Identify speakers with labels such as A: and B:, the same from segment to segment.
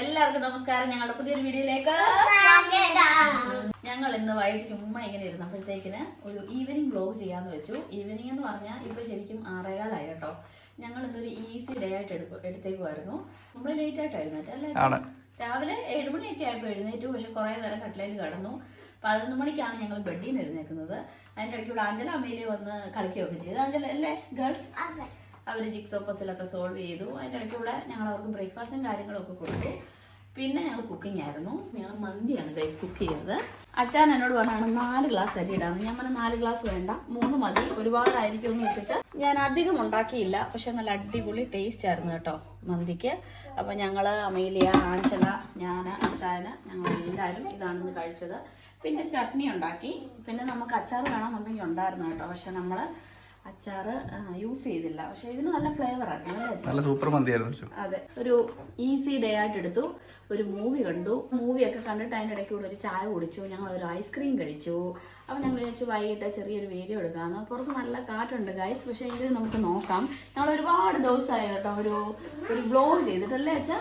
A: എല്ലാവർക്കും നമസ്കാരം. ഞങ്ങളുടെ പുതിയൊരു വീഡിയോയിലേക്ക് ഞങ്ങൾ ഇന്ന് വൈകിട്ട് ചുമ്മാ ഇങ്ങനെ ഇരുന്നപ്പോഴത്തേക്കിന് ഒരു ഈവനിങ് വ്ലോഗ് ചെയ്യാന്ന് വെച്ചു. ഈവനിങ് എന്ന് പറഞ്ഞാൽ ഇപ്പൊ ശരിക്കും ആറേകാലായി കേട്ടോ. ഞങ്ങൾ ഇന്നൊരു ഈസി ഡേ ആയിട്ട് എടുക്കും എടുത്തേക്കുമായിരുന്നു നമ്മൾ ലേറ്റ് ആയിട്ട് എഴുന്നേറ്റ് അല്ലേ. രാവിലെ ഏഴുമണിയൊക്കെ ആയപ്പോൾ എഴുന്നേറ്റു. പക്ഷെ കുറേ നേരം കട്ടിലേക്ക് കിടന്നു. പതിനൊന്ന് മണിക്കാണ് ഞങ്ങൾ ബെഡിൽ നിന്ന് എഴുന്നേക്കുന്നത്. അതിന്റെ ഇടയ്ക്ക് ഇവിടെ അഞ്ജല അമ്മയിലെ വന്ന് കളിക്കുകയൊക്കെ ചെയ്തു. അഞ്ചല അല്ലേ ഗേൾസ്? അവർ ജിക്സോ പസിലൊക്കെ സോൾവ് ചെയ്തു. അതിന്റെ ഞങ്ങൾ അവർക്ക് ബ്രേക്ക്ഫാസ്റ്റും കാര്യങ്ങളൊക്കെ കൊടുത്തു. പിന്നെ ഞങ്ങൾ കുക്കിംഗ് ആയിരുന്നു. ഞങ്ങൾ മന്തിയാണ് ഗൈസ് കുക്ക് ചെയ്തത്. അച്ഛൻ എന്നോട് പറഞ്ഞാണ് നാല് ഗ്ലാസ് അരി ഇടാന്ന്. ഞാൻ പറഞ്ഞ നാല് ഗ്ലാസ് വേണ്ട. മൂന്ന് മതി. ഒരുപാടായിരിക്കും എന്ന് വെച്ചിട്ട് ഞാൻ അധികം ഉണ്ടാക്കിയില്ല. പക്ഷെ നല്ല അടിപൊളി ടേസ്റ്റ് ആയിരുന്നു കേട്ടോ മന്തിക്ക്. അപ്പൊ ഞങ്ങൾ അമേലിയ ആഞ്ചല ഞാൻ അച്ചായന് ഞങ്ങൾ എല്ലാവരും ഇതാണ് ഇന്ന് കഴിച്ചത്. പിന്നെ ചട്നി ഉണ്ടാക്കി. പിന്നെ നമുക്ക് അച്ചാർ വേണമെന്നുണ്ടെങ്കിൽ ഉണ്ടായിരുന്നു കേട്ടോ. പക്ഷെ നമ്മൾ അച്ചാറ് യൂസ് ചെയ്തില്ല. പക്ഷെ ഇതിന് നല്ല ഫ്ലേവർ ആയിരുന്നു
B: നല്ല സൂപ്പർ മന്തിയായിരുന്നു.
A: അതെ. ഒരു ഈസി ഡേ ആയിട്ട് എടുത്തു. ഒരു മൂവി കണ്ടു. മൂവി ഒക്കെ കണ്ടിട്ട് അതിന്റെ ഇടയ്ക്ക് കൂടെ ഒരു ചായ കുടിച്ചു. ഞങ്ങൾ ഒരു ഐസ്ക്രീം കഴിച്ചു. അപ്പൊ ഞങ്ങൾ വിചാരിച്ചു വൈകിട്ട് ചെറിയൊരു വീഡിയോ എടുക്കാമെന്ന് പുറത്ത് നല്ല കാറ്റുണ്ട് ഗൈസ് പക്ഷേ ഇത് നമുക്ക് നോക്കാം. ഞങ്ങൾ ഒരുപാട് ദിവസമായി കേട്ടോ ഒരു ഒരു ബ്ലോഗ് ചെയ്തിട്ടല്ലേ അച്ഛാ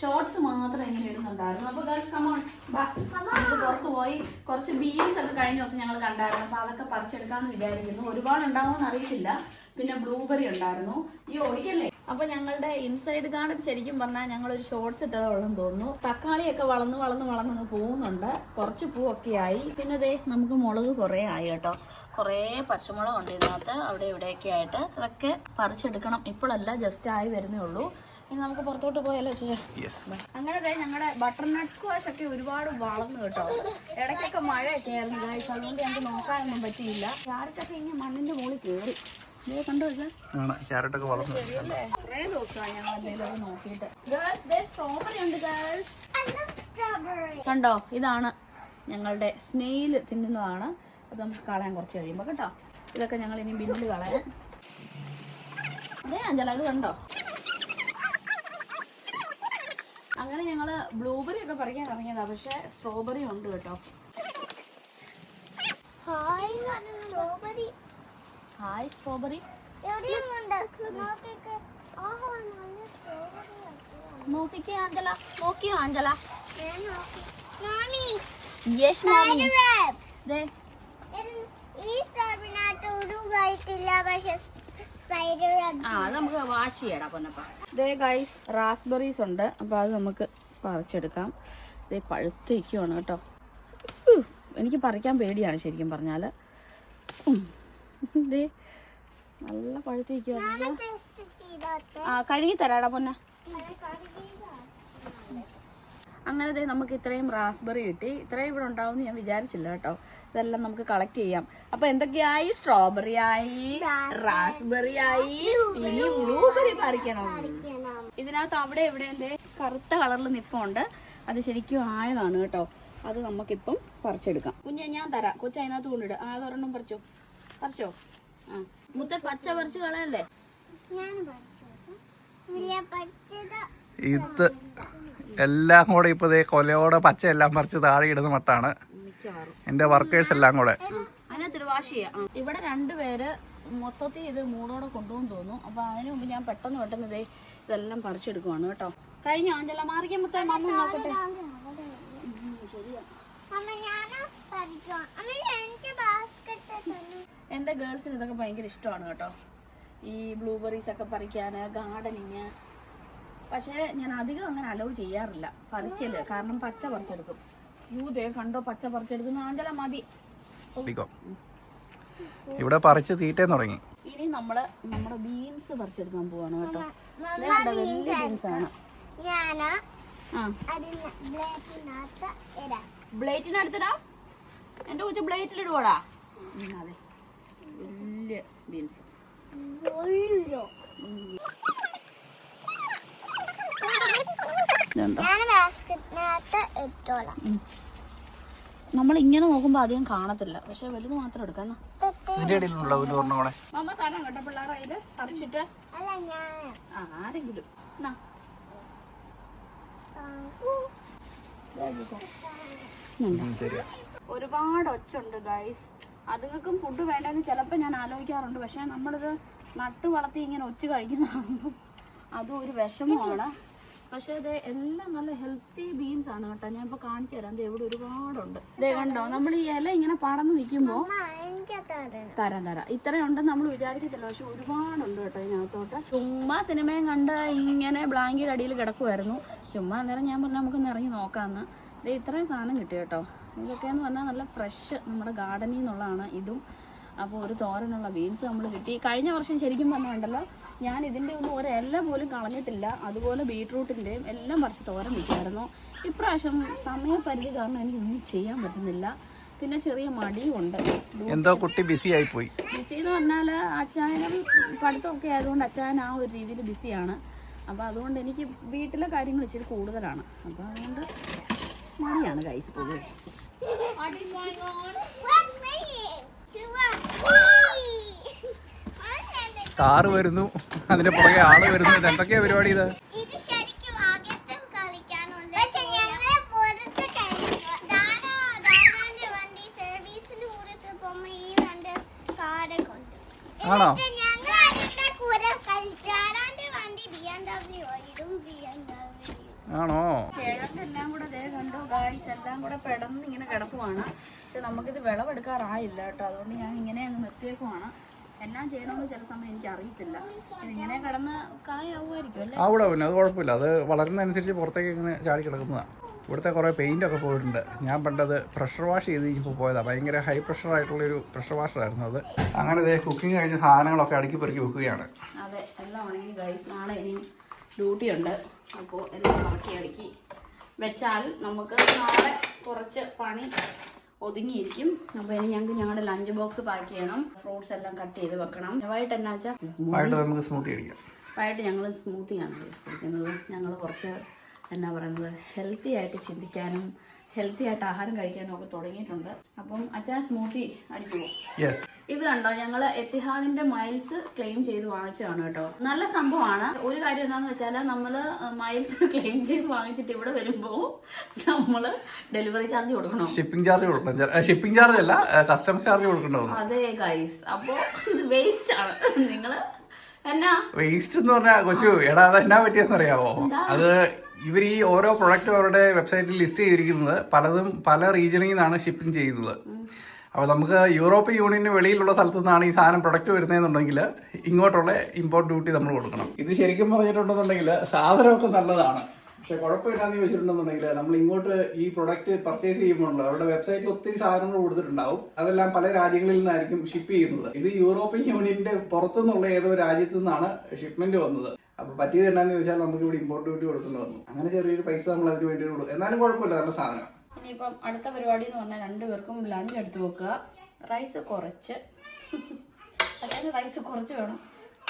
A: ഷോർട്സ് മാത്രം ഇങ്ങനെ ഇടുന്നുണ്ടായിരുന്നു. അപ്പൊ ഗേൾസ് കമോൺ നമുക്ക് പുറത്ത് പോയി കുറച്ച് ബീൻസ് ഒക്കെ കഴിഞ്ഞ ദിവസം ഞങ്ങൾ കണ്ടായിരുന്നു. അപ്പൊ അതൊക്കെ പറിച്ചെടുക്കാന്ന് വിചാരിക്കുന്നു. ഒരുപാട് ഉണ്ടാവുമെന്ന് അറിയത്തില്ല. പിന്നെ ബ്ലൂബെറി ഉണ്ടായിരുന്നു. ഈ ഒഴിക്കല്ലേ? അപ്പൊ ഞങ്ങളുടെ ഇൻസൈഡ് ഗാർഡൻ ശരിക്കും പറഞ്ഞാൽ ഞങ്ങൾ ഒരു ഷോർട്സ് ഇട്ടത് ഉള്ളെന്ന് തോന്നുന്നു. തക്കാളിയൊക്കെ വളർന്ന് വളർന്ന് വളർന്ന് പോകുന്നുണ്ട്. കുറച്ച് പൂവൊക്കെ ആയി പിന്നെ ദേ നമുക്ക് മുളക് കുറേ ആയി കേട്ടോ. കുറേ പച്ചമുളക് ഉണ്ട് ഇതിനകത്ത്. അവിടെ ഇവിടെയൊക്കെ ആയിട്ട് അതൊക്കെ പറിച്ചെടുക്കണം. ഇപ്പോഴല്ല ജസ്റ്റ് ആയി വരുന്നേ ഉള്ളൂ. ഇനി നമുക്ക് പുറത്തോട്ട് പോയാലോ ചേച്ചാ? അങ്ങനെ ഞങ്ങളുടെ ബട്ടർ നട്ട് സ്ക്വാഷ് ഒക്കെ ഒരുപാട് വളർന്നു കേട്ടോ. ഇടയ്ക്കൊക്കെ മഴയൊക്കെ ആയിരുന്നു ഗായ്സ് അതുകൊണ്ട് ഞങ്ങൾക്ക് നോക്കാനൊന്നും പറ്റിയില്ല. ക്യാരറ്റൊക്കെ ഇങ്ങനെ മണ്ണിന്റെ മുകളിൽ കയറി കണ്ടോ
B: ക്യാരറ്റൊക്കെ വളർന്നു
A: കുറേ ദിവസമായി ഞങ്ങൾ എന്തെങ്കിലും നോക്കിയിട്ട്. സ്ട്രോബെറി ഉണ്ട് ഗേൾസ് കണ്ടോ? ഇതാണ് ഞങ്ങളുടെ സ്നെയിൽ തിന്നുന്നതാണ്. അത് നമുക്ക് കളയാൻ കുറച്ച് കഴിയുമ്പോൾ കേട്ടോ. ഇതൊക്കെ ഞങ്ങൾ ഇനി ബില്ല് കളയാൻ. അതെ അഞ്ചല ഇത് കണ്ടോ? അങ്ങനെ ഞങ്ങൾ ബ്ലൂബെറി ഒക്കെ പറിക്കാൻ ഇറങ്ങിയതാ പക്ഷെ സ്ട്രോബെറി ഉണ്ട് കേട്ടോ.
C: ഹായ് സ്ട്രോബെറി
A: ഹായ് സ്ട്രോബെറി
C: നോക്കിക്ക്.
A: ആഞ്ചല. നോക്കിയോ ആഞ്ചല? യെസ് മാമി ദേ.
C: ഈ സ്ട്രോബെറിനകത്ത് ഒരു വൈറ്റ് ഇല്ല പക്ഷെ
A: ആ അത് നമുക്ക് വാഷ് ചെയ്യടാ പൊന്നപ്പ. ദേ ഗൈസ് റാസ്ബെറീസ് ഉണ്ട്. അപ്പോൾ അത് നമുക്ക് പറിച്ചെടുക്കാം. ദേ പഴുത്തേക്കുവാണ് കേട്ടോ. എനിക്ക് പറിക്കാൻ പേടിയാണ് ശരിക്കും പറഞ്ഞാൽ ദേ നല്ല പഴുത്തേക്കുവാണ്
C: ടേസ്റ്റ് ചെയ്തോട്ടെ.
A: ആ കഴുകി തരാടാ പൊന്ന. അങ്ങനെ ദേ നമുക്ക് ഇത്രയും റാസ്ബെറി കിട്ടി. ഇത്രയും ഇവിടെ ഉണ്ടാവും ഞാൻ വിചാരിച്ചില്ല കേട്ടോ. ഇതെല്ലാം നമുക്ക് കളക്ട് ചെയ്യാം. അപ്പൊ എന്തൊക്കെയായി? സ്ട്രോബെറി ആയി റാസ്ബെറി ആയി ഇനി ബ്ലൂബെറി പറിക്കണം. ഇതിനകത്ത് അവിടെ ഇവിടെ എന്തേ? കറുത്ത കളറിൽ നിപ്പുണ്ട്. അത് ശരിക്കും ആയതാണ് കേട്ടോ. അത് നമുക്കിപ്പം പറിച്ചെടുക്കാം. കുഞ്ഞ ഞാൻ തരാം. കൊച്ചു അതിനകത്ത് കൊണ്ടിടും. ആ അതൊരെണ്ണം പറിച്ചോ. പറിച്ചോ? ആ. മുത്ത പച്ച പറിച്ച് കളയല്ലേ?
B: ഇത് എല്ലാം കൂടെ ഇപ്പൊ ദേ കൊലയോടെ പച്ച എല്ലാം പറിച്ച് താഴെ ഇടുന്ന മട്ടാണ്. എന്റെ വർക്കേഴ്സ് എല്ലാം കൂടെ.
A: ഇവിടെ രണ്ടുപേര് മൊത്തത്തിൽ ഇത് മൂടോടെ കൊണ്ടുപോകും തോന്നുന്നു. അപ്പൊ അതിനു മുമ്പ് ഞാൻ പെട്ടെന്ന് പെട്ടെന്ന് ഇതേ ഇതെല്ലാം പറിച്ചെടുക്കുവാണ് കേട്ടോ. കഴിഞ്ഞ ആഞ്ചല മുത്തേ മമ്മ നോക്കട്ടെ. എന്റെ ഗേൾസിന് ഇതൊക്കെ ഭയങ്കര ഇഷ്ടമാണ് കേട്ടോ. ഈ ബ്ലൂബെറീസ് ഒക്കെ പറിക്കാൻ ഗാർഡനിങ് പക്ഷേ ഞാൻ അധികം അങ്ങനെ അലോ ചെയ്യാറില്ല. പറിക്കൽ. കാരണം പച്ച പറിച്ചെടുക്കും. യൂതേ കണ്ടോ പച്ച പറിച്ചെടുക്കുന്ന ആഞ്ചല മതി.
B: ഇവിടെ പറിച്ച് തീറ്റേ തുടങ്ങി.
A: ഇനി നമ്മൾ നമ്മുടെ ബീൻസ് പറിച്ചെടുക്കാൻ പോവാണ് കേട്ടോ. വലിയ ബീൻസ് ആണ്.
C: ഞാൻ
A: ആ.
C: അതിന് ബ്ലേറ്റിനകത്ത് ഇടാം.
A: ബ്ലേറ്റിന് അടുത്തിടാ എന്റെ കൊച്ചു ബ്ലേറ്റിൽ ഇടുവാടാ അതെ. വലിയ ബീൻസ്
C: ഞാൻ
A: നമ്മൾ ഇങ്ങനെ നോക്കുമ്പോ അധികം കാണത്തില്ല. പക്ഷെ വലുത് മാത്രം എടുക്കാം.
B: ഇതിന്റെ ഇടയിലുള്ള ഒരു ഒരെണ്ണം കൂടെ.
A: മമ്മ തരാം കേട്ടോ പിള്ളേരെ ഇത് പറിച്ചിട്ട്. ആരെങ്കിലും. ഒരുപാട് ഒച്ചുണ്ട് ഗൈസ് അതുങ്ങൾക്കും ഫുഡ് വേണ്ടെന്ന് ചിലപ്പോൾ ഞാൻ ആലോചിക്കാറുണ്ട്. പക്ഷെ നമ്മളിത് നട്ടു വളർത്തി ഇങ്ങനെ ഒച്ച് കഴിക്കുന്നതാകുമ്പോൾ അതും ഒരു വിഷമമാണ്. പക്ഷേ ഇത് എല്ലാം നല്ല ഹെൽത്തി ബീൻസ് ആണ് കേട്ടോ. ഞാൻ ഇപ്പൊ കാണിച്ചു തരാം. ഇവിടെ ഒരുപാടുണ്ട്. ഇതേ കണ്ടോ? നമ്മൾ ഈ ഇല ഇങ്ങനെ പടന്ന് നിൽക്കുമ്പോൾ തരാം തരാം. ഇത്രയും ഉണ്ടെന്ന് നമ്മൾ വിചാരിക്കത്തില്ല. പക്ഷെ ഒരുപാടുണ്ട് കേട്ടോ ഇതിനകത്തോട്ട്. ചുമ്മാ സിനിമയും കണ്ട് ഇങ്ങനെ ബ്ലാങ്കറ്റ് അടിയിൽ കിടക്കുമായിരുന്നു ചുമ്മാ അന്നേരം ഞാൻ പറഞ്ഞു നമുക്കൊന്ന് ഇറങ്ങി നോക്കാമെന്ന് ഇത് ഇത്രയും സാധനം കിട്ടി കേട്ടോ. ഇതൊക്കെ എന്ന് പറഞ്ഞാൽ നല്ല ഫ്രഷ് നമ്മുടെ ഗാർഡനിൽ നിന്നുള്ളതാണ് ഇതും. അപ്പോൾ ഒരു തോരനുള്ള ബീൻസ് നമ്മൾ കിട്ടി. കഴിഞ്ഞ വർഷം ശരിക്കും പറഞ്ഞുണ്ടല്ലോ ഞാൻ ഇതിന്റെ ഒന്നും ഒരു ഇല പോലും കളഞ്ഞിട്ടില്ല. അതുപോലെ ബീട്രൂട്ടിന്റെയും എല്ലാം പറിച്ച് തോരം വെക്കുമായിരുന്നു ഇപ്രാവശ്യം സമയപരിധി കാരണം എനിക്ക് ഒന്നും ചെയ്യാൻ പറ്റുന്നില്ല. പിന്നെ ചെറിയ മടിയുണ്ട്.
B: എന്തോ കുട്ടി ബിസി ആയി പോയി
A: ബിസി എന്ന് പറഞ്ഞാൽ അച്ചായനും പഠിത്തമൊക്കെ ആയതുകൊണ്ട് അച്ചായൻ ആ ഒരു രീതിയിൽ ബിസിയാണ് അപ്പോൾ അതുകൊണ്ട് എനിക്ക് വീട്ടിലെ കാര്യങ്ങൾ ഇച്ചിരി കൂടുതലാണ്. അപ്പോൾ അതുകൊണ്ട് മടിയാണ് കൈസ് പൊതുവെ.
B: കാറ് വരുന്നു. അതിന്റെ പുറകെ ആൾ വരുന്നു. എന്തൊക്കെയാ പരിപാടി ഇത്?
C: ഇത് ശരിക്കും ആദ്യത്തെ കളിക്കാനുണ്ട്. പക്ഷെ ഞങ്ങൾ പുറത്ത് കഴിഞ്ഞു ദാദാ ദാദാന്റെ വണ്ടി സർവീസിന് പുറത്ത് പോകുമ്പോ രണ്ട് കാറ് കൊണ്ട്
B: ആണോ? ആണോ?
A: കൂടെ ദേ കണ്ടു ഗായ്സ് എല്ലാം കൂടെ പെടന്ന് ഇങ്ങനെ കിടക്കുവാണ്. പക്ഷെ നമുക്കിത് വിളവെടുക്കാറായില്ല കേട്ടോ. അതുകൊണ്ട് ഞാൻ ഇങ്ങനെ അങ്ങ് നിർത്തിയേക്കുവാണ്. എന്നാ ചെയ്യണമെന്ന് ചില സമയം എനിക്ക് അറിയത്തില്ല ഇതിങ്ങനെ കിടന്ന് കായാവുമായിരിക്കും അല്ലേ?
B: അവിടെ പിന്നെ അത് കുഴപ്പമില്ല. അത് വളരുന്നതനുസരിച്ച് പുറത്തേക്ക് ഇങ്ങനെ ചാടി കിടക്കുന്നതാണ് ഇവിടുത്തെ കുറേ പെയിന്റ് ഒക്കെ പോയിട്ടുണ്ട്. ഞാൻ പണ്ടത് പ്രഷർ വാഷ് ചെയ്ത് കഴിഞ്ഞപ്പോൾ പോയതാണ് ഭയങ്കര ഹൈ പ്രഷർ ആയിട്ടുള്ളൊരു പ്രഷർ വാഷറായിരുന്നു അത്. അങ്ങനെ ഇതേ കുക്കിംഗ് കഴിഞ്ഞ സാധനങ്ങളൊക്കെ അടുക്കി പെറുക്കി വെക്കുകയാണ്.
A: അതെ എല്ലാം ഉണങ്ങി ഗൈസ് നാളെ ഇനിയും ഡ്യൂട്ടി ഉണ്ട്. അപ്പോൾ എല്ലാം ഇറക്കി അടുക്കി വെച്ചാൽ നമുക്ക് നാളെ കുറച്ച് പണി ഒതുങ്ങിയിരിക്കും. അപ്പൊ ഇനി ഞങ്ങൾക്ക് ഞങ്ങളുടെ ലഞ്ച് ബോക്സ് പാക്ക് ചെയ്യണം. ഫ്രൂട്ട്സ് എല്ലാം കട്ട് ചെയ്ത് വെക്കണം. വൈകിട്ട് എന്നാ വെച്ചാൽ
B: സ്മൂത്തി അടിക്കാം.
A: വൈകിട്ട് ഞങ്ങൾ സ്മൂത്തിയാണ് കുടിക്കുന്നത് ഞങ്ങൾ കുറച്ച് എന്നാ പറയുന്നത് ഹെൽത്തി ആയിട്ട് ചിന്തിക്കാനും ഹെൽത്തി ആയിട്ട് ആഹാരം കഴിക്കാനൊക്കെ തുടങ്ങിയിട്ടുണ്ട്. അപ്പം അച്ഛാ സ്മൂത്തി അടിക്കുമോ ഇത് കണ്ടോ ഞങ്ങൾ എത്തിഹാദിന്റെ മൈൽസ് ക്ലെയിം ചെയ്ത് വാങ്ങിച്ചതാണ് കേട്ടോ. നല്ല സംഭവമാണ്. ഒരു കാര്യം എന്താണെന്ന് വെച്ചാൽ നമ്മൾ മൈൽസ് ക്ലെയിം ചെയ്ത് വാങ്ങിച്ചിട്ട് ഇവിടെ വരുമ്പോ നമ്മൾ ഡെലിവറി ചാർജ് കൊടുക്കണം.
B: ഷിപ്പിംഗ് ചാർജ് കൊടുക്കണം. ഷിപ്പിംഗ് ചാർജ് അല്ല കസ്റ്റംസ് ചാർജ് കൊടുക്കേണ്ടത്
A: അതെ ഗൈസ് അപ്പോ ഇത് വേസ്റ്റ് ആണ്. നിങ്ങൾ എന്നാ?
B: വേസ്റ്റ് എന്ന് പറഞ്ഞാ കൊച്ചു എടാ അത് എന്നാ പറ്റിയെന്ന് അറിയാവോ അത് ഇവർ ഈ ഓരോ പ്രൊഡക്റ്റും അവരുടെ വെബ്സൈറ്റിൽ ലിസ്റ്റ് ചെയ്തിരിക്കുന്നത് പലതും പല റീജിയനിൽ നിന്നാണ് ഷിപ്പിംഗ് ചെയ്യുന്നത്. അപ്പോൾ നമുക്ക് യൂറോപ്യൻ യൂണിയന് വെളിയിലുള്ള സ്ഥലത്തു നിന്നാണ് ഈ സാധനം പ്രൊഡക്റ്റ് വരുന്നതെന്നുണ്ടെങ്കിൽ ഇങ്ങോട്ടുള്ള ഇമ്പോർട്ട് ഡ്യൂട്ടി നമ്മൾ കൊടുക്കണം. ഇത് ശരിക്കും പറഞ്ഞിട്ടുണ്ടെന്നുണ്ടെങ്കിൽ സാധനമൊക്കെ നല്ലതാണ്. പക്ഷെ കുഴപ്പമില്ലാന്ന് ചോദിച്ചിട്ടുണ്ടെന്നുണ്ടെങ്കിൽ നമ്മൾ ഇങ്ങോട്ട് ഈ പ്രൊഡക്റ്റ് പർച്ചേസ് ചെയ്യുമ്പോൾ അവരുടെ വെബ്സൈറ്റിൽ ഒത്തിരി സാധനങ്ങൾ കൊടുത്തിട്ടുണ്ടാവും. അതെല്ലാം പല രാജ്യങ്ങളിൽ നിന്നായിരിക്കും ഷിപ്പ് ചെയ്യുന്നത്. ഇത് യൂറോപ്യൻ യൂണിയന്റെ പുറത്തുനിന്നുള്ള ഏതോ രാജ്യത്തു നിന്നാണ് ഷിപ്മെന്റ് വന്നത്. അപ്പൊ പറ്റിയത് എന്നാന്ന് ചോദിച്ചാൽ നമുക്ക് ഇവിടെ ഇമ്പോർട്ട് ഡ്യൂട്ടി കൊടുക്കേണ്ടി വന്നു. അങ്ങനെ ചെറിയൊരു പൈസ നമ്മൾ അതിന് വേണ്ടി കൊടുക്കും. എന്നാലും കുഴപ്പമില്ല നമ്മുടെ സാധനം.
A: ഇനിയിപ്പം അടുത്ത പരിപാടി എന്ന് പറഞ്ഞാൽ രണ്ടുപേർക്കും ലഞ്ച് എടുത്തു വെക്കുക. റൈസ് കുറച്ച്. അതായത് റൈസ് കുറച്ച് വേണം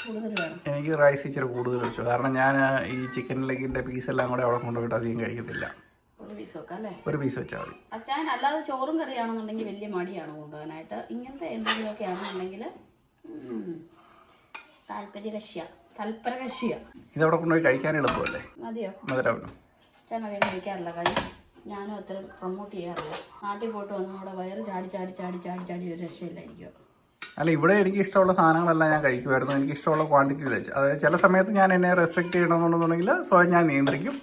A: കൂടുതൽ വേണം.
B: എനിക്ക് റൈസ് ഇച്ചിരി കൂടുതൽ വെച്ചു. കാരണം ഞാൻ ഈ ചിക്കൻ ലെഗിന്റെ പീസ് എല്ലാം കൂടെ അവിടെ കൊണ്ടുപോയിട്ട് അധികം കഴിക്കത്തില്ല.
A: ഒരു പീസ് വെക്കാം
B: ഒരു പീസ് വെച്ചാൽ മതി.
A: അച്ഛൻ അല്ലാതെ ചോറും കറിയാണെന്നുണ്ടെങ്കിൽ വലിയ മടിയാണ് കൊണ്ടുപോകാനായിട്ട്. ഇങ്ങനത്തെ എന്തെങ്കിലുമൊക്കെ ആണെന്നുണ്ടെങ്കിൽ താല്പര്യകക്ഷ്യ. തൽപരകക്ഷ്യ
B: ഇതവിടെ കൊണ്ടുപോയി കഴിക്കാൻ എളുപ്പമല്ലേ?
A: മതിയോ?
B: മധുരാവനും
A: അധികം കഴിക്കാറില്ല. കാര്യം ഞാനും അത്ര പ്രൊമോട്ട് ചെയ്യാറില്ല. നാട്ടിൽ പോയിട്ട് വന്ന് അവിടെ വയറ് ചാടി ചാടി ചാടി ചാടി ചാടി ഒരു രക്ഷയില്ലായിരിക്കും.
B: അല്ല ഇവിടെ എനിക്ക് ഇഷ്ടമുള്ള സാധനങ്ങളെല്ലാം ഞാൻ കഴിക്കുമായിരുന്നു. എനിക്ക് ഇഷ്ടമുള്ള ക്വാണ്ടിറ്റി വെച്ച്. അതായത് ചില സമയത്ത് ഞാൻ എന്നെ റെസ്ട്രിക്ട് ചെയ്യണമെന്നുണ്ടെന്നുണ്ടെങ്കിൽ സ്വയം ഞാൻ നിയന്ത്രിക്കും.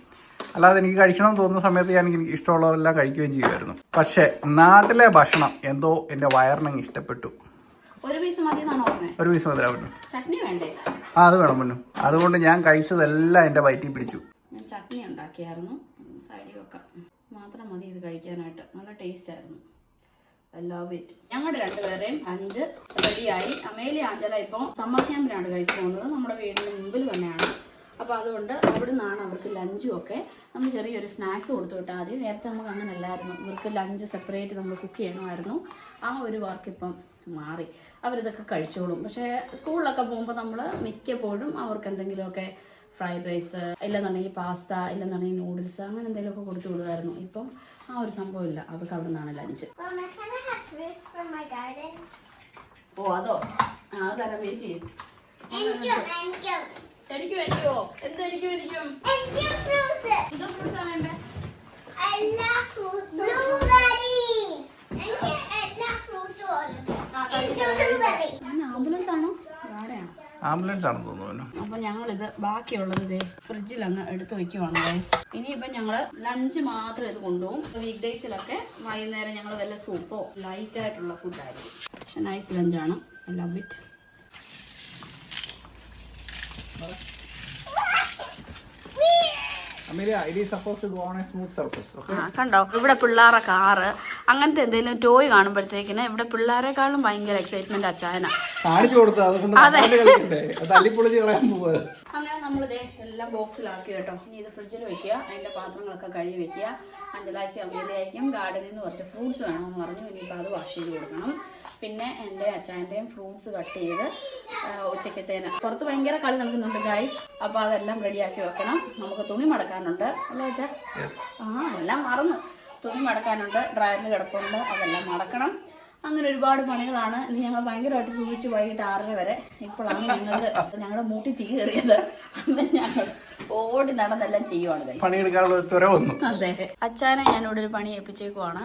B: അല്ലാതെ എനിക്ക് കഴിക്കണം തോന്നുന്ന സമയത്ത് ഞാൻ എനിക്ക് ഇഷ്ടമുള്ളതെല്ലാം കഴിക്കുകയും ചെയ്യുമായിരുന്നു. പക്ഷേ നാട്ടിലെ ഭക്ഷണം എന്തോ എന്റെ വയറിനങ്ങ് ഇഷ്ടപ്പെട്ടു.
A: ഒരു പീസ് മതി
B: ഒരു പീസ് മതി
A: ചട്നി വേണ്ടേ?
B: ആ അത് വേണം മുന്നു അതുകൊണ്ട് ഞാൻ കഴിച്ചതെല്ലാം എന്റെ വയറ്റിൽ പിടിച്ചു.
A: ഞാൻ ചട്നി ഉണ്ടാക്കിയായിരുന്നു. സൈഡിൽ വെക്കാം. മാത്രം മതി ഇത് കഴിക്കാനായിട്ട്. നല്ല ടേസ്റ്റ് ആയിരുന്നു. ഐ ലവ് ഇറ്റ് ഞങ്ങളുടെ രണ്ടുപേരെയും അഞ്ച് റെഡിയായി. അമേലി ആഞ്ചല ഇപ്പോൾ സമ്മർ ക്യാമ്പിനാണ് കഴിച്ചു പോകുന്നത്. നമ്മുടെ വീടിന് മുമ്പിൽ തന്നെയാണ്. അപ്പോൾ അതുകൊണ്ട് അവിടെ നിന്നാണ് അവർക്ക് ലഞ്ചും ഒക്കെ. നമ്മൾ ചെറിയൊരു സ്നാക്സ് കൊടുത്തു വിട്ടാൽ മതി. നേരത്തെ നമുക്ക് അങ്ങനെ അല്ലായിരുന്നു. ഇവർക്ക് ലഞ്ച് സെപ്പറേറ്റ് നമ്മൾ കുക്ക് ചെയ്യണമായിരുന്നു. ആ ഒരു വർക്ക് ഇപ്പം മാറി. അവരിതൊക്കെ കഴിച്ചോളും. പക്ഷേ സ്കൂളിലൊക്കെ പോകുമ്പോൾ നമ്മൾ മിക്കപ്പോഴും അവർക്ക് എന്തെങ്കിലുമൊക്കെ ഫ്രൈഡ് റൈസ് ഇല്ലെന്നുണ്ടെങ്കിൽ പാസ്ത ഇല്ലെന്നുണ്ടെങ്കിൽ നൂഡിൽസ് അങ്ങനെ എന്തെങ്കിലുമൊക്കെ കൊടുത്തു വിടുമായിരുന്നു. ഇപ്പം ആ ഒരു സംഭവം ഇല്ല അവർക്ക് അവിടെ നിന്നാണ് ലഞ്ച്? ഓ അതോ? ആ തരം വെയിറ്റ് ചെയ്യും.
C: എനിക്കും എനിക്കും
A: എന്തായിരിക്കും എനിക്കോ എനിക്കും
C: ഫ്രൂട്ട്സ്
A: ആണ് വേണ്ടത്
C: എല്ലാ ഫ്രൂട്ട്സും ബ്ലൂബെറീസ് എനിക്ക് എല്ലാ ഫ്രൂട്ട്സും
A: ആ,
C: എനിക്ക് ബ്ലൂബെറി
A: ഞാൻ ആംബുലൻസ്
B: ആണെന്ന് തോന്നുന്നു
A: അപ്പൊ ഞങ്ങളിത് ബാക്കിയുള്ളത് ഇതേ ഫ്രിഡ്ജിൽ അങ്ങ് എടുത്തു വെക്കുവാണ് ഗൈസ് ഇനിയിപ്പം ഞങ്ങൾ ലഞ്ച് മാത്രം ഇത് കൊണ്ടുപോകും. വീക്ക് ഡേയ്സിലൊക്കെ വൈകുന്നേരം ഞങ്ങൾ വല്ല സൂപ്പോ ലൈറ്റ് ആയിട്ടുള്ള ഫുഡായിരിക്കും പക്ഷെ nice ലഞ്ചാണ് I love it
B: Amelia it is suppose to go on a smooth surface okay
A: ആ കണ്ടോ? ഇവിടെ പിള്ളേരെ കാറ് അങ്ങനത്തെ എന്തെങ്കിലും ടോയ് കാണുമ്പോഴത്തേക്കിന് ഇവിടെ പിള്ളേരെക്കാളും ഭയങ്കര എക്സൈറ്റ്മെന്റ് അച്ചായന. അങ്ങനെ നമ്മളിത് എല്ലാം ബോക്സിലാക്കി കേട്ടോ. ഇനി ഇത് ഫ്രിഡ്ജിൽ വെക്കുക അതിന്റെ പാത്രങ്ങളൊക്കെ കഴുകി വെക്കുക. അഞ്ചലാക്കി അമ്മയിലേക്കും ഗാർഡനിൽ നിന്ന് കുറച്ച് ഫ്രൂട്ട്സ് വേണമെന്ന് പറഞ്ഞു. ഇനിയിപ്പോൾ അത് വാഷ് ചെയ്ത് കൊടുക്കണം. പിന്നെ എന്റെ അച്ചാന്റെയും ഫ്രൂട്ട്സ് കട്ട് ചെയ്ത് ഉച്ചക്കത്തേന്. പുറത്ത് ഭയങ്കര കളി നടക്കുന്നുണ്ട് ഗൈസ് അപ്പോൾ അതെല്ലാം റെഡിയാക്കി വെക്കണം. നമുക്ക് തുണി മടക്കാനുണ്ട് അല്ലേ അച്ഛാ? ആ എല്ലാം മറന്നു. തുണി മടക്കാനുണ്ട് ഡ്രയറിൽ കിടപ്പുണ്ട് അതെല്ലാം മടക്കണം. അങ്ങനെ ഒരുപാട് പണികളാണ്. ഇനി ഞങ്ങൾ ഭയങ്കരമായിട്ട് സൂക്ഷിച്ചു വൈകിട്ട് ആറര വരെ ഇപ്പോഴാണ് ഞങ്ങൾക്ക് ഞങ്ങളുടെ മൂട്ടി തീ കയറിയത്. അന്ന് ഞങ്ങൾ ഓടി നടന്നെല്ലാം ചെയ്യുവാണ് അതെ. അച്ഛനെ ഞാനിവിടെ ഒരു പണി ഏൽപ്പിച്ചേക്കുവാണ്.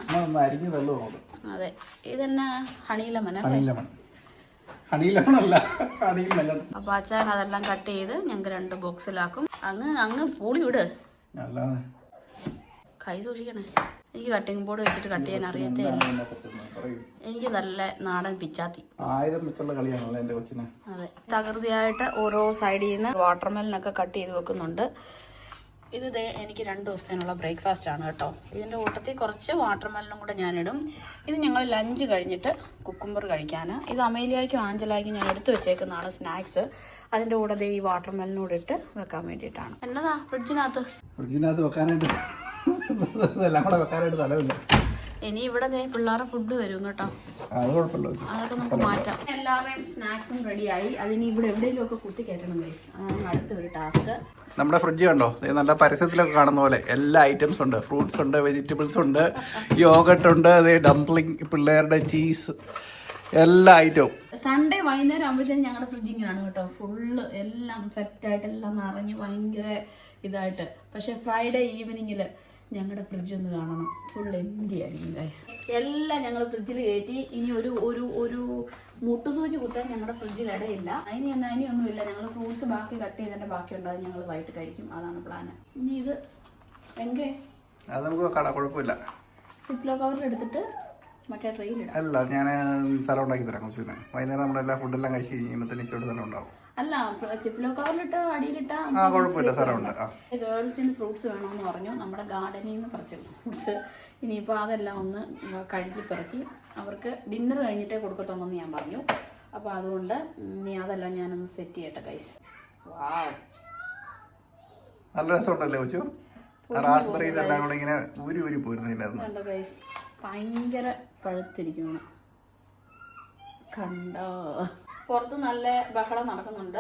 A: അതെ ഇതന്നെ honey lemon
B: honey lemon honey lemon അല്ല? ഹണി
A: അപ്പൊ അച്ഛൻ അതെല്ലാം കട്ട് ചെയ്ത് ഞങ്ങൾക്ക് രണ്ട് ബോക്സിലാക്കും. അങ്ങ് അങ്ങ് പൂളി വിട്.
B: അല്ലാതെ
A: കൈ സൂക്ഷിക്കണേ. എനിക്ക് കട്ടിംഗ് ബോർഡ് വെച്ചിട്ട് കട്ട് ചെയ്യാൻ അറിയത്തേ എനിക്ക് നല്ല നാടൻ പിച്ചാത്തി.
B: ആയിരം കളിയാണല്ലോ എന്റെ കൊച്ചിന്?
A: അതെ. തകൃതിയായിട്ട് ഓരോ സൈഡിൽ നിന്ന് വാട്ടർമെലിനൊക്കെ കട്ട് ചെയ്ത് വെക്കുന്നുണ്ട്. ഇത് എനിക്ക് രണ്ട് ദിവസത്തിനുള്ള ബ്രേക്ക്ഫാസ്റ്റ് ആണ് കേട്ടോ. ഇതിന്റെ കൂട്ടത്തിൽ കുറച്ച് വാട്ടർമെലിനും കൂടെ ഞാനിടും. ഇത് ഞങ്ങൾ ലഞ്ച് കഴിഞ്ഞിട്ട് കുക്കുംബർ കഴിക്കാൻ ഇത് അമേലിയായിക്കും ആഞ്ചലായിക്കും ഞാൻ എടുത്തു വെച്ചേക്കുന്നതാണ് സ്നാക്സ് അതിന്റെ കൂടെ ഈ വാട്ടർമെലിനോട് ഇട്ട് വെക്കാൻ വേണ്ടിയിട്ടാണ്. എന്നതാ ഫ്രിഡ്ജിനകത്ത്
B: ഫ്രിഡ്ജിനകത്ത് വെക്കാനായിട്ട് എല്ലാം കൂടെ വെക്കാനായിട്ട് സ്ഥലമില്ല.
A: ഇനി ഇവിടെ ദേ പിള്ളേരുടെ ഫുഡ് വരും കേട്ടോ.
B: അത് കുഴപ്പമില്ല.
A: അതൊക്കെ നമുക്ക് മാറ്റാം. എല്ലാവരുടെയും സ്നാക്സും റെഡിയായി അതിന് ഇവിടെ എവിടെയെങ്കിലും ഒക്കെ കുത്തി കയറ്റണം അടുത്ത ഒരു ടാസ്ക്
B: നമ്മുടെ ഫ്രിഡ്ജ് കണ്ടോ? ദേ നല്ല പരസ്യത്തിലൊക്കെ കാണുന്ന പോലെ എല്ലാ ഐറ്റംസ് ഉണ്ട്. ഫ്രൂട്ട്സ് ഉണ്ട് വെജിറ്റബിൾസ് ഉണ്ട് യോഗട്ട് ഉണ്ട് അതേ ഡംപ്ലിംഗ് പിള്ളേരുടെ ചീസ് എല്ലാ ഐറ്റവും
A: സൺഡേ വൈകുന്നേരം ആവുമ്പോഴത്തേക്കും ഞങ്ങളുടെ ഫ്രിഡ്ജ് ഇങ്ങനെയാണ് കേട്ടോ. ഫുള്ള് എല്ലാം സെറ്റായിട്ട് എല്ലാം നിറഞ്ഞ് ഭയങ്കര ഇതായിട്ട്. പക്ഷെ ഫ്രൈഡേ ഈവനിങ്ങിൽ ഞങ്ങളുടെ ഫ്രിഡ്ജ് ഒന്ന് കാണണം. ഫുൾ എംറ്റി ആയിരിക്കും ഗൈസ് എല്ലാം ഞങ്ങൾ ഫ്രിഡ്ജിൽ കയറ്റി ഇനി ഒരു ഒരു ഒരു മുട്ടുസൂചി കുത്താൻ ഞങ്ങളുടെ ഫ്രിഡ്ജിൽ ഇടയില്ല. അതിന് എന്നാ ഇനിയൊന്നുമില്ല ഞങ്ങൾ ഫ്രൂട്ട്സ് ബാക്കി കട്ട് ചെയ്തതിന്റെ ബാക്കിയുണ്ട് അത് ഞങ്ങൾ വൈകിട്ട് കഴിക്കും. അതാണ് പ്ലാൻ ഇനി ഇത് എങ്കേ?
B: അത് നമുക്ക് വെക്കാടാ കുഴപ്പമില്ല.
A: സിപ്ലോ കവറിൽ എടുത്തിട്ട് മറ്റേ ട്രെയിലിടാം
B: അല്ല ഞാൻ സ്ഥലം ഉണ്ടാക്കി തരാം കൊച്ചിന് വൈകുന്നേരം നമ്മുടെ എല്ലാ ഫുഡെല്ലാം കഴിച്ച് കഴിയുമ്പോൾ തന്നെ ഇച്ചിരി സ്ഥലം ഉണ്ടാവും.
A: അല്ല സിപ്ലോ കവറിലിട്ട് അടിയിലിട്ട
B: ആ കുഴപ്പമില്ല സ്ഥലമുണ്ട് ആ.
A: ഗേൾസിന് ഫ്രൂട്ട്സ് വേണമെന്ന് പറഞ്ഞു. നമ്മുടെ ഗാർഡനിൽ നിന്ന് പറിച്ച ഫ്രൂട്ട്സ് ഇനിയിപ്പോൾ അതെല്ലാം ഒന്ന് കഴുകി പിറക്കി അവർക്ക് ഡിന്നർ കഴിഞ്ഞിട്ടേ കൊടുക്കത്തുള്ളൂ എന്ന് ഞാൻ പറഞ്ഞു. അപ്പോൾ അതുകൊണ്ട് ഇനി അതെല്ലാം ഞാനൊന്ന് സെറ്റ് ചെയ്യട്ടെ ഗൈസ്
B: നല്ല രസമുണ്ടല്ലേ കൊച്ചു? റാസ്ബെറീസ് എല്ലാം കൂടെ ഇങ്ങനെ ഊരി ഊരി
A: കണ്ടോ ഗൈസ് ഭയങ്കര പഴുത്തിരിക്കുന്നു കണ്ടോ? പുറത്ത് നല്ല ബഹളം നടക്കുന്നുണ്ട്.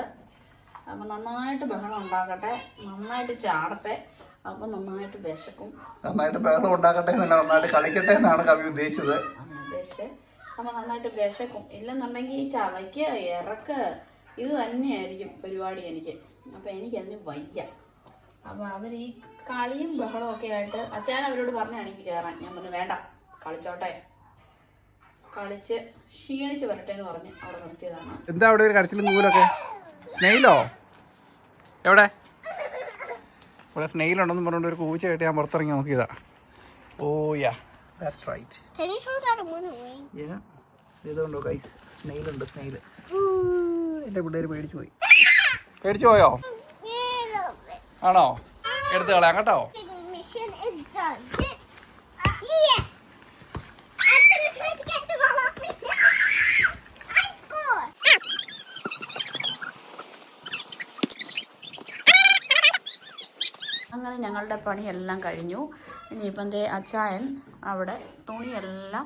A: അപ്പം നന്നായിട്ട് ബഹളം ഉണ്ടാക്കട്ടെ നന്നായിട്ട് ചാടട്ടെ. അപ്പം നന്നായിട്ട് വിശക്കും.
B: നന്നായിട്ട് ബഹളം ഉണ്ടാക്കട്ടെ എന്നല്ല നന്നായിട്ട് കളിക്കട്ടെ എന്നാണ് കവി ഉദ്ദേശിച്ചത്.
A: അങ്ങനെ ഉദ്ദേശിച്ച്. അപ്പം നന്നായിട്ട് വിശക്കും. ഇല്ലെന്നുണ്ടെങ്കിൽ ഈ ചവയ്ക്ക് ഇറക്ക് ഇത് തന്നെയായിരിക്കും പരിപാടി എനിക്ക്. അപ്പം എനിക്കതിന് വയ്യ. അപ്പം അവർ ഈ കളിയും ബഹളവും ഒക്കെ ആയിട്ട് അച്ഛൻ അവരോട് പറഞ്ഞാണ് എനിക്ക് കയറാൻ ഞാൻ പറഞ്ഞു വേണ്ട കളിച്ചോട്ടെ. കളിച്ച് ക്ഷീണിച്ച് വരട്ടെ എന്ന് പറഞ്ഞ് അവിടെ നിർത്തിയതാണ്.
B: എന്താ അവിടെ ഒരു കരച്ചിലും കൂലൊക്കെ സ്നെയിലോ എവിടെ? ഇവിടെ സ്നെയിൽ ഉണ്ടെന്ന് പറഞ്ഞുകൊണ്ട് ഒരു കൂച്ച കേട്ട് ഞാൻ പുറത്തിറങ്ങി നോക്കിയതാ. Oh yeah. That's right? ഇതുണ്ടോ ഗൈസ് സ്നെയിൽ ഉണ്ട് സ്നെയിൽ എന്റെ പിള്ളേർ പേടിച്ചു പോയി. പേടിച്ചു പോയോ. ആണോ? എടുത്ത് കളയാം കേട്ടോ?
A: അങ്ങനെ ഞങ്ങളുടെ പണിയെല്ലാം കഴിഞ്ഞു. ഇനിയിപ്പം ദേ അച്ചായൻ അവിടെ തുണിയെല്ലാം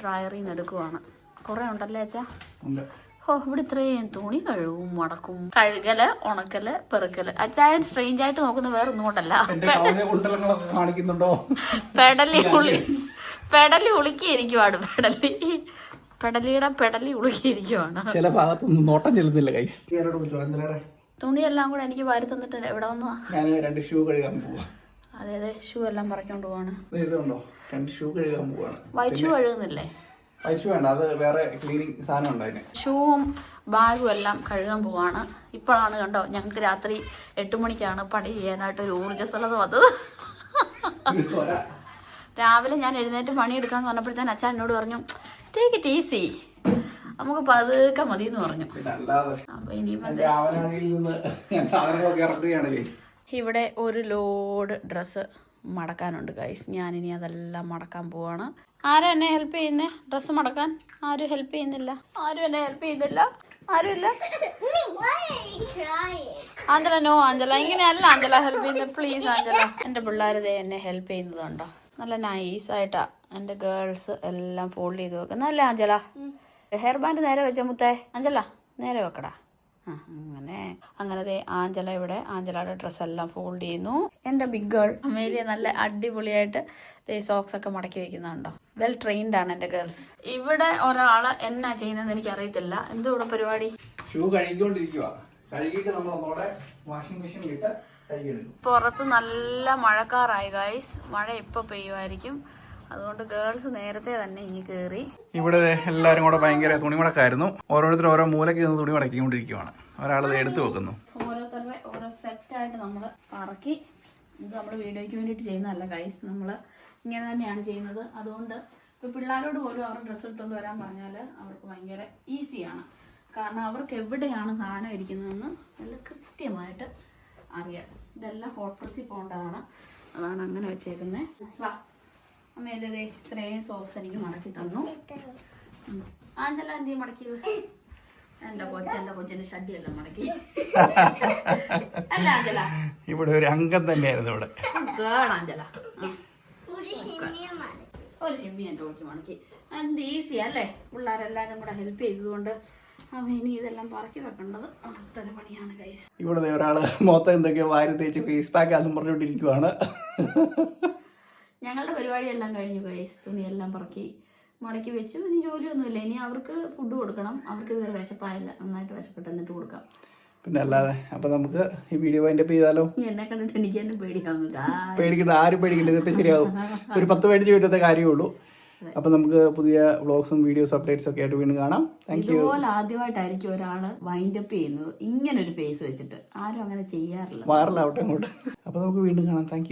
A: ഡ്രയറിൽ നിന്ന് എടുക്കുവാണ്. കുറേ ഉണ്ടല്ലേ അച്ഛാ ഓ ഇവിടെ ഇത്രയും തുണി കഴുകും മടക്കും. കഴുകൽ ഉണക്കൽ പെറുക്കൽ. അച്ചായൻ സ്ട്രെയിഞ്ച് ആയിട്ട് നോക്കുന്ന വേറെ ഒന്നും കൊണ്ടല്ല
B: കാണിക്കുന്നുണ്ടോ?
A: പെടലി ഉളി. പെടലി ഉളുക്കിയിരിക്കുവാണ് പെടലി. പെടലിയുടെ പെടലി ഉളുക്കിയിരിക്കുവാണ്.
B: ചില ഭാഗത്തൊന്നും നോട്ടം ചെല്ലുന്നില്ല എന്തിനാടെ
A: തുണിയെല്ലാം കൂടെ എനിക്ക് വാരി തന്നിട്ടുണ്ട് എവിടെ വന്നു?
B: ഞാൻ രണ്ട് ഷൂ കഴുകാൻ പോവാ.
A: അതെ അതെ ഷൂ എല്ലാം പറിക്കൊണ്ട് പോവാണ്.
B: ഇതുണ്ടോ? രണ്ട് ഷൂ കഴുകാൻ പോവാണ്.
A: വൈറ്റ് ഷൂ കഴുകുന്നില്ലേ?
B: പൈസ വേണ്ട അത് വേറെ ക്ലീനിങ് സാധനം ഉണ്ട് അതിന്.
A: ഷൂവും ബാഗും എല്ലാം കഴുകാൻ പോവാണ്. ഇപ്പോഴാണ് കണ്ടോ ഞങ്ങൾക്ക് രാത്രി എട്ട് മണിക്കാണ് പണി ചെയ്യാനായിട്ട് ഒരു ഊർജസ്വലത വന്നത്. രാവിലെ ഞാൻ എഴുന്നേറ്റ് പണിയെടുക്കാന്ന് പറഞ്ഞപ്പോഴത്തേന് അച്ഛൻ എന്നോട് പറഞ്ഞു ടേക്ക് ഇറ്റ് ഈസി നമുക്ക് പതുക്കെ മതി എന്ന് പറഞ്ഞു അപ്പൊ ഇനിയിപ്പോ
B: എന്റെ
A: ഇവിടെ ഒരു ലോഡ് ഡ്രസ് മടക്കാനുണ്ട് ഗൈസ് ഇനി അതെല്ലാം മടക്കാൻ പോവാണ്. ആരും എന്നെ ഹെൽപ്പ് ചെയ്യുന്നേ? ഡ്രസ്സ് മടക്കാൻ? ആരും ഹെൽപ്പ് ചെയ്യുന്നില്ല. ആരും എന്നെ ഹെൽപ്പ് ചെയ്യുന്നില്ല. ആരുമില്ല? Angela no Angela. ഇങ്ങനെയല്ല ആഞ്ചല ഹെൽപ്പ് ചെയ്യുന്നത്. Please Angela. എന്റെ പിള്ളേർ ദേ എന്നെ ഹെൽപ്പ് ചെയ്യുന്നതുണ്ടോ? നല്ല നൈസായിട്ടാ എന്റെ ഗേൾസ് എല്ലാം ഫോൾഡ് ചെയ്ത് വെക്കുന്നത്. അല്ലേ ആഞ്ചല? ഹെയർ ബാൻഡ് നേരെ വെച്ച മുത്തേ. അഞ്ചല നേരെ വെക്കടാ. ആ, അങ്ങനെ. അങ്ങനെ ദേ ആഞ്ചല ഇവിടെ ആഞ്ചലയുടെ ഡ്രസ് എല്ലാം ഫോൾഡ് ചെയ്യുന്നു. എന്റെ ബിഗ് ഗേൾ അമേലിയ നല്ല അടിപൊളിയായിട്ട് ദേ സോക്സ് ഒക്കെ മടക്കി വെക്കുന്നുണ്ടോ. വെൽ ട്രെയിൻഡ് ആണ് എന്റെ ഗേൾസ് ഇവിടെ ഒരാൾ എന്നാ ചെയ്യുന്നതെന്ന് എനിക്ക് അറിയത്തില്ല എന്തോ ഇവിടെ പരിപാടി?
B: ഷൂ കഴുകിക്കൊണ്ടിരിക്കുക കഴുകിയിട്ട് നമ്മൾ നമ്മുടെ വാഷിംഗ് മെഷീനിലിട്ട്
A: പുറത്ത് നല്ല മഴക്കാറായി ഗൈസ് മഴ ഇപ്പൊ പെയ്യുമായിരിക്കും അതുകൊണ്ട് ഗേൾസ് നേരത്തെ തന്നെ ഇനി കേറി.
B: ഇവിടെ ദേ എല്ലാവരും കൂടെ ഭയങ്കര തുണിമടക്കായിരുന്നു. ഓരോരുത്തർ ഓരോ മൂലയ്ക്ക് നിന്ന് തുണി മടക്കിക്കൊണ്ടിരിക്കുവാണ്. ഒരാൾ എടുത്തു വെക്കുന്നു.
A: ഓരോരുത്തരുടെ ഓരോ സെറ്റായിട്ട് നമ്മൾ പറക്കി. ഇത് നമ്മൾ വീഡിയോയ്ക്ക് വേണ്ടിയിട്ട് ചെയ്യുന്നതല്ല ഗൈസ് നമ്മൾ ഇങ്ങനെ തന്നെയാണ് ചെയ്യുന്നത്. അതുകൊണ്ട് ഇപ്പോൾ പിള്ളേരോട് പോലും അവർ ഡ്രസ്സ് എടുത്തുകൊണ്ട് വരാൻ പറഞ്ഞാൽ അവർക്ക് ഭയങ്കര ഈസിയാണ് കാരണം അവർക്ക് എവിടെയാണ് സാധനം ഇരിക്കുന്നതെന്ന് നല്ല കൃത്യമായിട്ട് അറിയാം. ഇതെല്ലാം ഹോട്ട് പ്രസ്സിൽ പോകേണ്ടതാണ്. അതാണ് അങ്ങനെ വെച്ചേക്കുന്നത് വാ അമ്മേന്റെ ദേ ഇത്രയും സോക്സ് എനിക്ക് മടക്കി തന്നു. ആഞ്ചല എന്ത് ചെയ്യും മടക്കിയത് എന്റെ കൊച്ചെന്റെ കൊച്ചിന്റെ ഷഡിയല്ല മടക്കി. അല്ല ആഞ്ചല.
B: ഇവിടെ ഒരു അംഗം തന്നെയായിരുന്നു ഇവിടെ.
A: ആഞ്ചല.
C: ഒരു
A: ഷിമ്മി എന്റെ കൊച്ചു മടക്കി. എന്ത് ഈസി അല്ലേ? പിള്ളേരെല്ലാരും കൂടെ ഹെൽപ്പ് ചെയ്തതുകൊണ്ട് ഇനി ഇതെല്ലാം പറക്കി വെക്കേണ്ടത് അത്ര പണിയാണ് കൈസ്
B: ഇവിടെ ഒരാൾ മൊത്തം എന്തൊക്കെയോ വാരി തേച്ച് ഫേസ് പാക്ക് അതും പറഞ്ഞുകൊണ്ടിരിക്കുവാണ്.
A: ഞങ്ങളുടെ പരിപാടിയെല്ലാം കഴിഞ്ഞു പോയി തുണിയെല്ലാം പറക്കി മടക്കി വെച്ചു. ഇനി ജോലിയൊന്നുമില്ല. ഇനി അവർക്ക് ഫുഡ് കൊടുക്കണം. അവർക്ക് ഇതുവരെ വിശപ്പായില്ല. നന്നായിട്ട് വിശപ്പെട്ട് എന്നിട്ട് കൊടുക്കാം.
B: പിന്നെ അല്ലാതെ അപ്പൊ നമുക്ക് ഈ വീഡിയോ വൈൻഡപ്പ് ചെയ്താലോ?
A: എന്നെ കണ്ടിട്ട് എനിക്ക് തന്നെ പേടിയാവുന്നില്ല
B: പേടിക്കുന്ന ആരും പേടിക്കണ്ട. ഇതിപ്പോ ശരിയാവും. ഒരു പത്ത് പതിനഞ്ച് മിനിറ്റത്തെ കാര്യമുള്ളൂ അപ്പൊ നമുക്ക് പുതിയ വ്ളോഗ്സും വീഡിയോസ് അപ്ഡേറ്റ്സ് ഒക്കെ ആയിട്ട് വീണ്ടും കാണാം. താങ്ക് യു
A: ഇതുപോലെ ആദ്യമായിട്ടായിരിക്കും ഒരാൾ വൈൻഡപ്പ് ചെയ്യുന്നത്. ഇങ്ങനെ ഒരു ഫേസ് വെച്ചിട്ട്. ആരും അങ്ങനെ ചെയ്യാറില്ല.
B: വൈറലാവട്ടെ അങ്ങോട്ട്. അപ്പൊ നമുക്ക് വീണ്ടും കാണാം. താങ്ക്